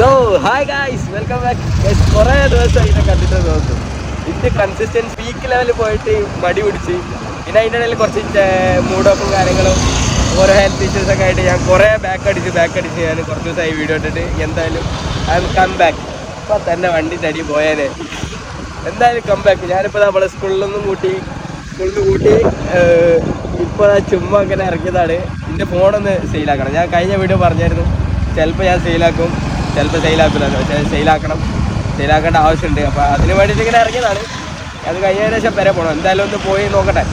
So hi guys welcome back കുറേ ദിവസം ഇതിനെ കണ്ടിട്ട് തോന്നുന്നു ഇത് കൺസിസ്റ്റൻസ് പീക്ക് ലെവലിൽ പോയിട്ട് മടി പിടിച്ച്. പിന്നെ അതിന്റെ ഇടയിൽ കുറച്ച് മൂഡോപ്പും കാര്യങ്ങളും ഓരോ ഹെൽത്ത് ഇഷ്യൂസൊക്കെ ആയിട്ട് ഞാൻ കുറേ ബാക്ക് അടിച്ച് ബാക്ക് അടിച്ച് ഞാൻ കുറച്ച് ദിവസമായി വീഡിയോ ഇട്ടിട്ട്. എന്തായാലും ഐ എം കം ബാക്ക് ഇപ്പം തന്നെ വണ്ടി തടി പോയേനെ. എന്തായാലും കം ബാക്ക് ഞാനിപ്പോൾ നമ്മളെ സ്കൂളിൽ നിന്നും കൂട്ടി സ്കൂളിൽ നിന്ന് കൂട്ടി ഇപ്പോൾ ചുമ്മാ അങ്ങനെ ഇറങ്ങിയതാണ്. എന്റെ ഫോണൊന്ന് സെയിലാക്കണം ഞാൻ കഴിഞ്ഞ വീഡിയോ പറഞ്ഞായിരുന്നു ചിലപ്പോൾ ഞാൻ സെയിലാക്കും ചിലപ്പോൾ സെയിലാക്കില്ല പക്ഷേ സെയിലാക്കണം സെയിലാക്കേണ്ട ആവശ്യമുണ്ട്. അപ്പോൾ അതിന് വേണ്ടിയിട്ട് ഇങ്ങനെ ഇറങ്ങിയതാണ്. അത് കഴിഞ്ഞ ശേഷം വരെ പോകണം എന്തായാലും ഒന്ന് പോയി നോക്കട്ടെ.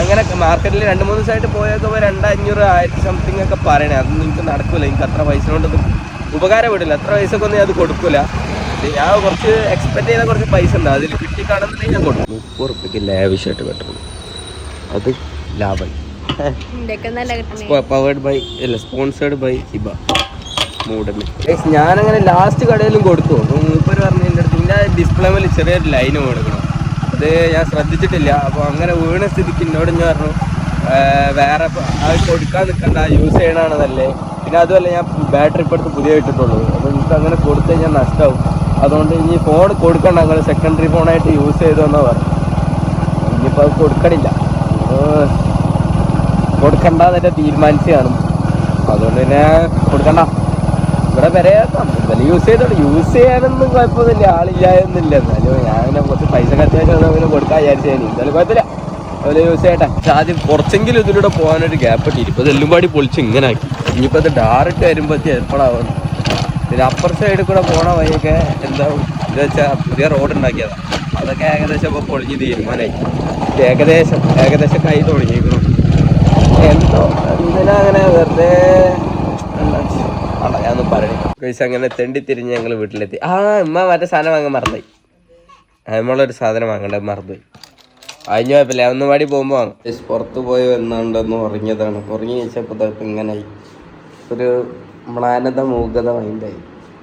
അങ്ങനെ മാർക്കറ്റിൽ രണ്ട് മൂന്ന് ദിവസമായിട്ട് പോയൊക്കെ രണ്ടഞ്ഞൂറ് ആയിരത്തി സംതിങ് ഒക്കെ പറയണേ. അതൊന്നും എനിക്ക് നടക്കില്ല എനിക്ക് അത്ര പൈസ കൊണ്ടൊന്നും ഉപകാരപ്പെടില്ല അത്ര പൈസക്കൊന്നും ഒന്നും ഞാൻ അത് കൊടുക്കില്ല ഞാൻ കുറച്ച് എക്സ്പെക്ട് ചെയ്ത കുറച്ച് പൈസ ഉണ്ട്. അതിൽ കിട്ടി കാണുന്നുണ്ടെങ്കിൽ ഞാൻ കൊടുക്കും. മുപ്പത് റുപ്യക്ക് ലാവിഷായിട്ട് കിട്ടുന്നു അത് ലാഭം. പവേഡ് നല്ല കിട്ടണേ. പവേർഡ് ബൈ അല്ല സ്പോൺസേഡ് ബൈ ഹിബ മൂടന് ഞാനങ്ങനെ ലാസ്റ്റ് കടയിലും കൊടുത്തു. മൂപ്പര് പറഞ്ഞു എന്റെ അടുത്ത് എന്റെ ഡിസ്പ്ലേ മേലെ ചെറിയൊരു ലൈന് കൊടുക്കണം. അത് ഞാൻ ശ്രദ്ധിച്ചിട്ടില്ല. അപ്പോൾ അങ്ങനെ വീണ സ്ഥിതിക്ക് എന്നോട് ഞാൻ പറഞ്ഞു വേറെ അത് കൊടുക്കാൻ നിൽക്കണ്ട യൂസ് ചെയ്യണതല്ലേ പിന്നെ അതുമല്ല ഞാൻ ബാറ്ററി ഇപ്പോൾ അടുത്ത് പുതിയ ഇട്ടിട്ടുള്ളൂ. അപ്പോൾ എനിക്ക് അങ്ങനെ കൊടുത്തു കഴിഞ്ഞാൽ നഷ്ടമാവും അതുകൊണ്ട് ഇനി ഫോൺ കൊടുക്കണ്ട. നിങ്ങൾ സെക്കൻഡറി ഫോണായിട്ട് യൂസ് ചെയ്തോന്നാ പറഞ്ഞു. ഇനിയിപ്പോൾ അത് കൊടുക്കണില്ല. കൊടുക്കണ്ടെന്നൊക്കെ കൊടുക്കണ്ടെന്നെ തീരുമാനിച്ച് കാണും. അതുകൊണ്ട് പിന്നെ കൊടുക്കണ്ട. ഇവിടെ വരെ എന്തായാലും യൂസ് ചെയ്തോളൂ യൂസ് ചെയ്യാനൊന്നും കുഴപ്പമൊന്നുമില്ല. ആളില്ലായൊന്നുമില്ല. എന്നാലും ഞാൻ അതിനെ കുറച്ച് പൈസ അത്യാവശ്യം അവനെ കൊടുക്കാൻ വിചാരിച്ചു ഞാൻ എന്തായാലും കുഴപ്പമില്ല. അതുപോലെ യൂസ് ചെയ്യട്ടെ. പക്ഷെ ആദ്യം കുറച്ചെങ്കിലും ഇതിലൂടെ പോകാനൊരു ഗ്യാപ്പ് ഇട്ടിരിക്കും ഇപ്പോൾ എല്ലും പാടി പൊളിച്ച് ഇങ്ങനെ ആക്കി. ഇനിയിപ്പോൾ അത് ഡയറക്റ്റ് വരുമ്പോഴത്തേ എപ്പോഴാവുന്നു പിന്നെ അപ്പർ സൈഡിൽ കൂടെ പോണ വഴിയൊക്കെ എന്താ എന്താ വെച്ചാൽ പുതിയ റോഡ് ഉണ്ടാക്കിയതാണ് അതൊക്കെ ഏകദേശം ഇപ്പോൾ പൊളിഞ്ഞ് തീരുമാനമായി ഏകദേശം ഏകദേശം കൈ തുടങ്ങിയിരിക്കുന്നു എന്തോ എന്തിനാ അങ്ങനെ വെറുതെ ഞാനൊന്നും പറയണേ. അങ്ങനെ തെണ്ടി തിരിഞ്ഞ് ഞങ്ങൾ വീട്ടിലെത്തി. ആ ഉമ്മ മറ്റേ സാധനം വാങ്ങാൻ മറന്നുപോയി. നമ്മളൊരു സാധനം വാങ്ങേണ്ടത് മറന്നുപോയി. അതിന് കുഴപ്പമില്ല. ഒന്ന് പാടി പോകുമ്പോൾ വാങ്ങും. പുറത്ത് പോയി വന്നാണ്ടൊന്ന് ഉറങ്ങിയതാണ്. ഉറങ്ങി വെച്ചപ്പോൾ ഇങ്ങനെ ഇങ്ങനായി. ഒരു മ്ലാനത മൂകത മൈൻഡായി.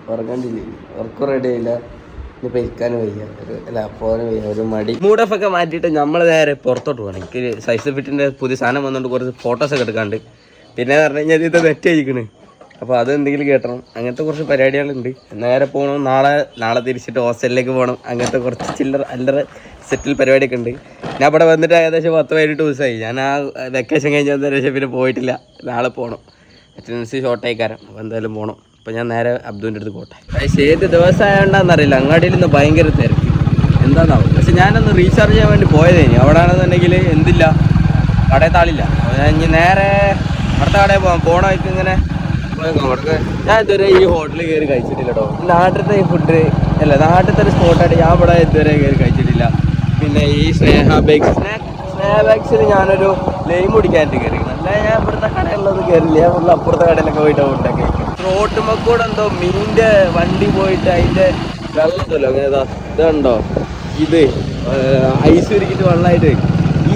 ഉറങ്ങണ്ടില്ലേ? ഉറക്കം റെഡി ആയില്ല. ഇനി ഇരിക്കാനും വയ്യ. ഒരു അല്ല പോകാനും വയ്യ. ഒരു മടി. മൂഡഫ് ഒക്കെ മാറ്റിയിട്ട് നമ്മൾ നേരെ പുറത്തോട്ട് പോകണം എനിക്ക് സൈസ് ഫിറ്റിന്റെ പുതിയ സാധനം വന്നുകൊണ്ട് കുറച്ച് ഫോട്ടോസ് ഒക്കെ എടുക്കാണ്ട്. പിന്നെ പറഞ്ഞു കഴിഞ്ഞാൽ ഇത് നെറ്റ് അയക്കണ് അപ്പോൾ അത് എന്തെങ്കിലും കേട്ടണം. അങ്ങനത്തെ കുറച്ച് പരിപാടികളുണ്ട്. നേരെ പോകണം. നാളെ നാളെ തിരിച്ചിട്ട് ഹോസ്റ്റലിലേക്ക് പോകണം. അങ്ങനത്തെ കുറച്ച് ചില്ലറ അല്ലറ സെറ്റിൽ പരിപാടിയൊക്കെ ഉണ്ട്. ഞാൻ ഇവിടെ വന്നിട്ട് ഏകദേശം പത്ത് പതിനെട്ട് ദിവസമായി. ഞാൻ ആ വെക്കേഷൻ കഴിഞ്ഞ ശേഷം പിന്നെ പോയിട്ടില്ല. നാളെ പോകണം അറ്റൻഡൻസ് ഷോർട്ടായി കാരണം. അപ്പോൾ എന്തായാലും പോകണം അപ്പോൾ ഞാൻ നേരെ അബ്ദുവിന്റെ അടുത്ത് പോട്ടെ. പക്ഷേ ഏത് ദിവസം ദിവസമായോണ്ടാന്നറിയില്ല അങ്ങാടിയിൽ നിന്ന് ഭയങ്കര തിരക്ക്. എന്താണെന്നാവും പക്ഷെ ഞാനൊന്ന് റീചാർജ് ചെയ്യാൻ വേണ്ടി പോയതേനി അവിടെ ആണെന്നുണ്ടെങ്കിൽ എന്തില്ല? കടയിൽ താളില്ല. ഞാൻ ഇനി നേരെ അടുത്ത കടയിൽ പോകാം പോകണമായിട്ട് ഇങ്ങനെ ഞാൻ ഇതുവരെ ഈ ഹോട്ടലിൽ കയറി കഴിച്ചിട്ടില്ല കേട്ടോ നാട്ടിലത്തെ ഈ ഫുഡ് അല്ല നാട്ടിലത്തെ ഒരു സ്പോട്ടായിട്ട് ഞാൻ ഇവിടെ ഇതുവരെ കയറി കഴിച്ചിട്ടില്ല. പിന്നെ ഈ സ്നേഹ ബേക്സ് സ്നേഹ ബേക്സിൽ ഞാനൊരു ലൈം കുടിക്കാനായിട്ട് കയറി അല്ല ഞാൻ ഇവിടുത്തെ കടകളിലൊന്നും കയറില്ല. ഞാൻ ഉള്ള അപ്പുറത്തെ കടയിലൊക്കെ പോയിട്ട് ഫുഡൊക്കെ റോട്ടുമ്മക്കൂടെ എന്തോ മീന്റെ വണ്ടി പോയിട്ട് അതിന്റെ വെള്ളത്തല്ലോ അങ്ങനെ ഇതാ ഇതുണ്ടോ? ഇത് ഐസ് ഉരുക്കിട്ട് വെള്ളമായിട്ട്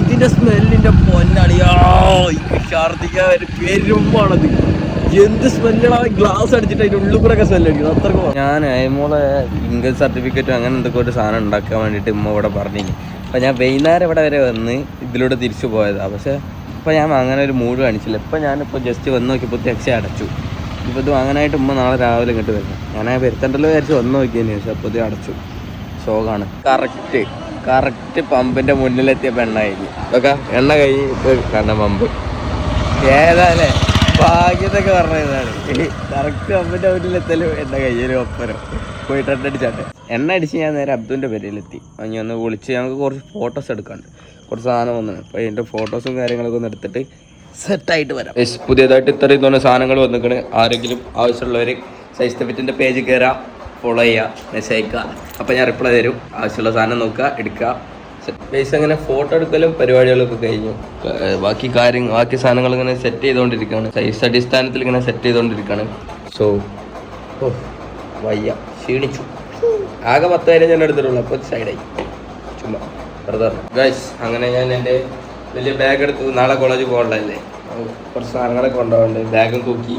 ഇതിന്റെ സ്മെല്ലിന്റെ പൊന്നണിയാ ഛർദിക്കാൻ ഒരു പെരുമ്പാണത് എന്ത് സ്മെല്ലാണ് ഗ്ലാസ് അടിച്ചിട്ട് അതിന്റെ ഉള്ളിൽ കൂടെ സ്മെല്ല് അടിക്കുന്നത് അത്രക്കും ഞാൻ അയമോളെ ഇൻകം സർട്ടിഫിക്കറ്റും അങ്ങനെ എന്തൊക്കെ ഒരു സാധനം ഉണ്ടാക്കാൻ വേണ്ടിട്ട് ഉമ്മ ഇവിടെ പറഞ്ഞില്ല അപ്പം ഞാൻ വൈകുന്നേരം ഇവിടെ വരെ വന്ന് ഇതിലൂടെ തിരിച്ചു പോയതാ. പക്ഷേ ഇപ്പം ഞാൻ അങ്ങനെ ഒരു മൂഡ് കാണിച്ചില്ല. ഇപ്പം ഞാനിപ്പോൾ ജസ്റ്റ് വന്ന് നോക്കിയപ്പോൾ ടെക്സി അടച്ചു. ഇപ്പോൾ ഇത് വാങ്ങാനായിട്ട് ഉമ്മ നാളെ രാവിലെ ഇങ്ങോട്ട് വരണം ഞാൻ ആ വരുത്തണ്ടല്ലോ വിചാരിച്ച് വന്ന് നോക്കിയതിന് ശേഷം അപ്പോൾ ഇത് അടച്ചു. ഷോക്കാണ് കറക്റ്റ് കറക്റ്റ് പമ്പിന്റെ മുന്നിലെത്തിയ പെണ്ണായിരിക്കും ഓക്കെ എണ്ണ കൈ കണ്ണ പമ്പ്. ഏതാല്ലേ ഭാഗ്യത്തൊക്കെ പറഞ്ഞതാണ്. കറക്റ്റ് അമ്മന്റെ വീട്ടിലെത്തലും എന്റെ കയ്യിലും ഒപ്പരം. പോയിട്ട് എണ്ണ അടിച്ചാട്ടെ. എണ്ണ അടിച്ച് ഞാൻ നേരെ അബ്ദുവിന്റെ പേരിലെത്തി ഞാൻ ഒന്ന് വിളിച്ച് ഞങ്ങൾക്ക് കുറച്ച് ഫോട്ടോസ് എടുക്കാണ്ട് കുറച്ച് സാധനം വന്നു അപ്പോൾ അതിന്റെ ഫോട്ടോസും കാര്യങ്ങളൊക്കെ ഒന്ന് എടുത്തിട്ട് സെറ്റായിട്ട് വരാം. യെസ് പുതിയതായിട്ട് ഇത്രയും തോന്നുന്ന സാധനങ്ങൾ വന്നിക്കണ്. ആരെങ്കിലും ആവശ്യമുള്ളവർ സൈസ് ഫിറ്റിന്റെ പേജ് കയറാം ഫോളോ ചെയ്യുക മെസ്സേജ് അയക്കുക അപ്പോൾ ഞാൻ റിപ്ലൈ തരും. ആവശ്യമുള്ള സാധനം നോക്കുക എടുക്കുക. ബേസ് അങ്ങനെ ഫോട്ടോ എടുക്കലും പരിപാടികളൊക്കെ കഴിഞ്ഞു. ബാക്കി കാര്യങ്ങൾ ബാക്കി സാധനങ്ങൾ ഇങ്ങനെ സെറ്റ് ചെയ്തുകൊണ്ടിരിക്കുകയാണ് സൈസ് അടിസ്ഥാനത്തിൽ ഇങ്ങനെ സെറ്റ് ചെയ്തുകൊണ്ടിരിക്കുകയാണ് സോ ഓ വയ്യ. ക്ഷീണിച്ചു. ആകെ പത്ത് കാര്യം ഞാൻ എടുത്തിട്ടുള്ളൂ. അപ്പോൾ സൈഡായി ചുമ്മാ ബ്രദർ ഗൈസ് അങ്ങനെ ഞാൻ എന്റെ വലിയ ബാഗ് എടുത്തു. നാളെ കോളേജിൽ പോകണ്ടല്ലേ കുറച്ച് സാധനങ്ങളൊക്കെ കൊണ്ടുപോകണ്ട് ബാഗും തൂക്കി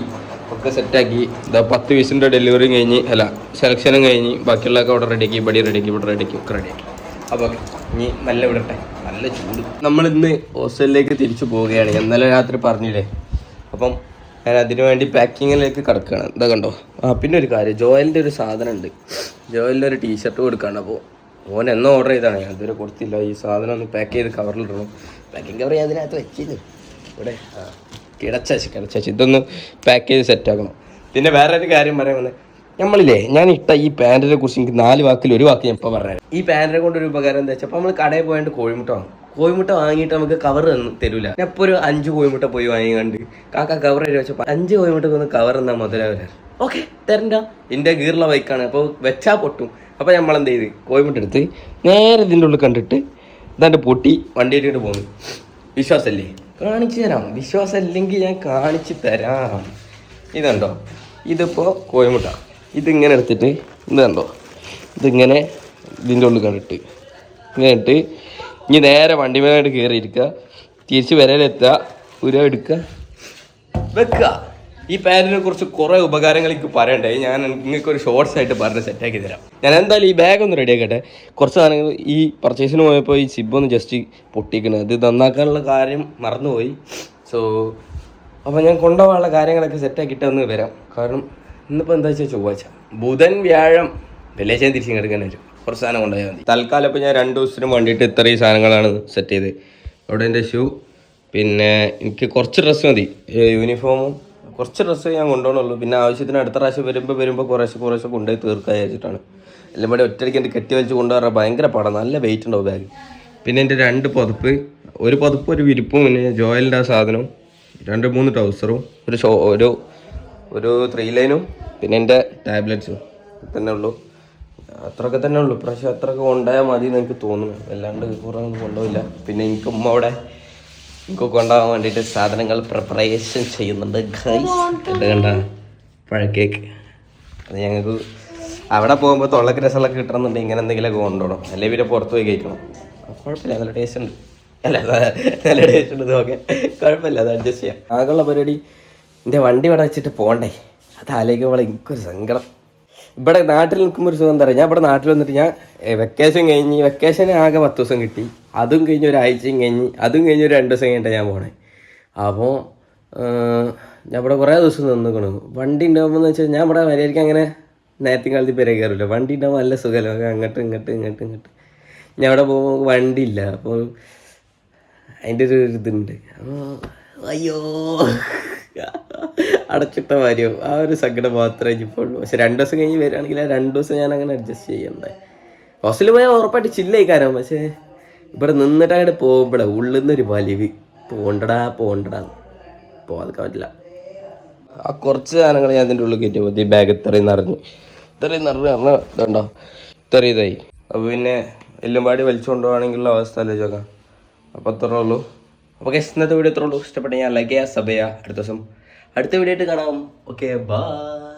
ഒക്കെ സെറ്റാക്കി ഇതാ പത്ത് പീസിന്റെ ഡെലിവറിയും കഴിഞ്ഞ് അല്ല സെലക്ഷനും കഴിഞ്ഞ് ബാക്കിയുള്ളതൊക്കെ അവിടെ റെഡിയാക്കി ബടി റെഡിയാക്കി ഇവിടെ റെഡിയാക്കി ഒക്കെ റെഡിയാക്കി അപ്പോൾ ഇനി നല്ല വിടട്ടെ. നല്ല ചൂട്. നമ്മൾ ഇന്ന് ഹോസ്റ്റലിലേക്ക് തിരിച്ചു പോവുകയാണ്. ഇന്നലെ രാത്രി പറഞ്ഞില്ലേ? അപ്പം ഞാൻ അതിനു വേണ്ടി പാക്കിങ്ങിലേക്ക് കിടക്കുകയാണ്. എന്താ കണ്ടോ? ആ പിന്നെ ഒരു കാര്യം. ജോയലിന്റെ ഒരു സാധനം ഉണ്ട് ജോയലിന്റെ ഒരു ടീഷർട്ട് കൊടുക്കാണ്. അപ്പോൾ ഓൻ എന്നോ ഓർഡർ ചെയ്താണ് ഞാൻ ഇതുവരെ കൊടുത്തില്ല. ഈ സാധനം ഒന്ന് പാക്ക് ചെയ്ത് കവറിലിടണം പാക്കിംഗ് കവർ ഞാൻ അതിനകത്ത് വെച്ചിരുന്നു. ഇവിടെ ആ കിടച്ചു കിടച്ചു ഇതൊന്ന് പാക്ക് ചെയ്ത് സെറ്റാക്കണം പിന്നെ വേറെ ഒരു കാര്യം പറയാൻ നമ്മളില്ലേ ഞാൻ ഇട്ട ഈ പാന്റിനെ കുറിച്ച് എനിക്ക് നാല് വാക്കിൽ ഒരു വാക്ക് ഞാൻ ഇപ്പോൾ പറയാം. ഈ പാന്റിനെ കൊണ്ട് ഒരു ഉപകാരം എന്താ വെച്ചാൽ അപ്പോൾ നമ്മൾ കടയിൽ പോയിട്ട് കോഴിമുട്ട വാങ്ങും. കോഴിമുട്ട വാങ്ങിയിട്ട് നമുക്ക് കവർ തരൂല. ഞാൻ ഇപ്പോൾ ഒരു അഞ്ച് കോഴിമുട്ട പോയി വാങ്ങിക്കണ്ട് കാക്ക കവർ തരുക വെച്ചപ്പോൾ അഞ്ച് കോഴിമുട്ടക്ക് ഒന്ന് കവർ എന്നാ മുതലാവില്ല ഓക്കെ തരണ്ട. എന്റെ ഗീറുള്ള ബൈക്കാണ് അപ്പോൾ വെച്ചാ പൊട്ടും. അപ്പോൾ നമ്മൾ എന്ത് ചെയ്ത്? കോഴിമുട്ട എടുത്ത് നേരെ ഇതിന്റെ ഉള്ളിൽ കണ്ടിട്ട് ഇതാണ്ട് പൊട്ടി വണ്ടി ഇട്ടിട്ട് പോകുന്നു വിശ്വാസമല്ലേ കാണിച്ചു തരാം. വിശ്വാസം ഇല്ലെങ്കിൽ ഞാൻ കാണിച്ചു തരാം. ഇതുണ്ടോ? ഇതിപ്പോൾ കോഴിമുട്ട. ഇതിങ്ങനെ എടുത്തിട്ട് ഇത് കണ്ടോ? ഇതിങ്ങനെ ഇതിന്റെ ഉള്ളിൽ കണ്ടിട്ട് ഇങ്ങനെ ഇട്ട് ഇനി നേരെ വണ്ടി മേലായിട്ട് കയറിയിരിക്കുക തിരിച്ച് വരയിലെത്തുക ഉര എടുക്കുക വെക്കുക ഈ പാന്റിനെ കുറിച്ച് കുറേ ഉപകാരങ്ങൾ എനിക്ക് പറയണ്ടേ? ഞാൻ നിങ്ങൾക്ക് ഒരു ഷോർട്സ് ആയിട്ട് പറഞ്ഞ് സെറ്റാക്കി തരാം. ഞാൻ എന്തായാലും ഈ ബാഗ് ഒന്ന് റെഡി ആക്കട്ടെ. കുറച്ച് സാധനങ്ങൾ ഈ പർച്ചേസിന് പോയപ്പോൾ ഈ സിബ് ഒന്ന് ജസ്റ്റ് പൊട്ടിക്കണത് അത് നന്നാക്കാനുള്ള കാര്യം മറന്നുപോയി. സോ അപ്പോൾ ഞാൻ കൊണ്ടുപോകാനുള്ള കാര്യങ്ങളൊക്കെ സെറ്റാക്കിയിട്ട് ഒന്ന് വരാം. കാരണം ഇന്നിപ്പോൾ എന്താ വെച്ചാൽ ചൊവ്വാഴ്ച. ബുധൻ വ്യാഴം വെള്ളിയാഴ്ച തിരിച്ചു തന്നെ വരും. കുറച്ച് സാധനം കൊണ്ടുപോയാൽ മതി. തൽക്കാലം ഇപ്പോൾ ഞാൻ രണ്ട് ദിവസത്തിന് വേണ്ടിയിട്ട് ഇത്രയും സാധനങ്ങളാണ് സെറ്റ് ചെയ്ത് അവിടെ എന്റെ ഷൂ പിന്നെ എനിക്ക് കുറച്ച് ഡ്രസ്സ് മതി. യൂണിഫോമും കുറച്ച് ഡ്രസ്സ് ഞാൻ കൊണ്ടുപോകണുള്ളൂ. പിന്നെ ആവശ്യത്തിന് അടുത്ത പ്രാവശ്യം വരുമ്പോൾ വരുമ്പോൾ കുറേശ്ശെ കുറേശ്ശെ കൊണ്ടുപോയി തീർക്കാൻ വിചാരിച്ചിട്ടാണ്. എല്ലാം കൂടെ ഒറ്റയ്ക്ക് എന്റെ കെട്ടി വലിച്ച് കൊണ്ടുപോകാൻ ഭയങ്കര പാടാണ് നല്ല വെയിറ്റ് ഉണ്ടാവും ബാഗ് പിന്നെ എന്റെ രണ്ട് പുതപ്പ്. ഒരു പുതപ്പ് ഒരു വിരിപ്പും പിന്നെ ജോയലിന്റെ ആ സാധനവും രണ്ട് മൂന്ന് ട്രൗസറും ഒരു ഷോ ഒരു ഒരു ത്രീ ലൈനും പിന്നെ എന്റെ ടാബ്ലറ്റ്സും തന്നെ ഉള്ളൂ. അത്രയൊക്കെ തന്നെ ഉള്ളൂ. പ്രാവശ്യം അത്രയൊക്കെ കൊണ്ടുപോയാൽ മതി എന്ന് എനിക്ക് തോന്നുന്നു. അല്ലാണ്ട് കുറേ ഒന്നും കൊണ്ടുപോയില്ല. പിന്നെ എനിക്ക് ഉമ്മ അവിടെ എനിക്ക് കൊണ്ടുപോകാൻ വേണ്ടിയിട്ട് സാധനങ്ങൾ പ്രിപ്പറേഷൻ ചെയ്യുന്നുണ്ട് ഗൈസ് എന്താ കണ്ട പഴക്കേക്ക് അത് ഞങ്ങൾക്ക് അവിടെ പോകുമ്പോൾ തൊള്ളക്ക് രസമൊക്കെ കിട്ടണമെന്നുണ്ടെങ്കിൽ ഇങ്ങനെ എന്തെങ്കിലുമൊക്കെ കൊണ്ടുപോകണം. അല്ലെങ്കിൽ പിന്നെ പുറത്ത് പോയി കഴിക്കണം. കുഴപ്പമില്ല. നല്ല ടേസ്റ്റ് ഉണ്ട്. അല്ല നല്ല ടേസ്റ്റ് ഉണ്ട് ഓക്കെ കുഴപ്പമില്ല. അത് അഡ്ജസ്റ്റ് ചെയ്യാം. ആകെയുള്ള പരിപാടി എന്റെ വണ്ടി ഇവിടെ വെച്ചിട്ട് പോകണ്ടേ? അത് ആലോചിക്കുമ്പോൾ എനിക്കൊരു സങ്കടം. ഇവിടെ നാട്ടിൽ നിൽക്കുമ്പോൾ ഒരു സുഖം എന്താ പറയുക ഞാൻ ഇവിടെ നാട്ടിൽ വന്നിട്ട് ഞാൻ വെക്കേഷൻ കഴിഞ്ഞ് വെക്കേഷന് ആകെ പത്ത് ദിവസം കിട്ടി. അതും കഴിഞ്ഞ് ഒരാഴ്ചയും കഴിഞ്ഞ് അതും കഴിഞ്ഞ് ഒരു രണ്ട് ദിവസം കഴിഞ്ഞാൽ ഞാൻ പോണേ. അപ്പോൾ ഞാൻ ഇവിടെ കുറേ ദിവസം നിന്നിക്കണു. വണ്ടി ഉണ്ടാകുമ്പോൾ എന്ന് വെച്ചാൽ ഞാൻ ഇവിടെ മര്യാദയ്ക്ക് അങ്ങനെ നേരത്തെ കാലത്ത് പേരെ കയറില്ല വണ്ടി ഉണ്ടാകുമ്പോൾ നല്ല സുഖമല്ലോ അങ്ങോട്ട് ഇങ്ങോട്ട് ഇങ്ങോട്ട് ഇങ്ങോട്ട്. ഞാൻ അവിടെ പോകുമ്പോൾ വണ്ടി ഇല്ല അപ്പോൾ അതിന്റെ ഒരു ഇതുണ്ട്. അപ്പോൾ അയ്യോ. അടച്ചിട്ട കാര്യവും ആ ഒരു സങ്കടം മാത്രമേ ഇപ്പോൾ ഉള്ളൂ പക്ഷെ രണ്ട് ദിവസം കഴിഞ്ഞ് വരികയാണെങ്കിൽ ആ രണ്ട് ദിവസം ഞാൻ അങ്ങനെ അഡ്ജസ്റ്റ് ചെയ്യണ്ടേ. ഹോസ്റ്റലിൽ പോയാൽ ഉറപ്പായിട്ട് ചില്ലായി കാരണം പക്ഷേ ഇവിടെ നിന്നിട്ട് അങ്ങോട്ട് പോകുമ്പോഴേ ഉള്ളിൽ നിന്നൊരു വലിവ്. പോണ്ടടാ പോണ്ടടാ. പോകാതെ പറ്റില്ല. ആ കുറച്ച് സാധനങ്ങൾ ഞാൻ അതിന്റെ ഉള്ളിൽ കയറ്റി പോയി ബാഗ് ഇത്രയും നിറഞ്ഞു. ഇത്രയും നിറഞ്ഞു പറഞ്ഞാൽ ഇതുണ്ടോ? ഇത്രയും ഇതായി. അപ്പോൾ പിന്നെ എല്ലും പാടി വലിച്ചു അവസ്ഥ ചോക്കാം? അപ്പോൾ അത്രേ ഉള്ളൂ. അപ്പോൾ ഗസ് ഇന്നത്തെ വീഡിയോ ഇത്രേ ഉള്ളൂ. ഇഷ്ടപ്പെട്ട ഞാൻ ലൈക്ക് ചെയ്യുക സബ് അടുത്ത ദിവസം അടുത്ത വീഡിയോ ആയിട്ട് കാണാം. Okay bye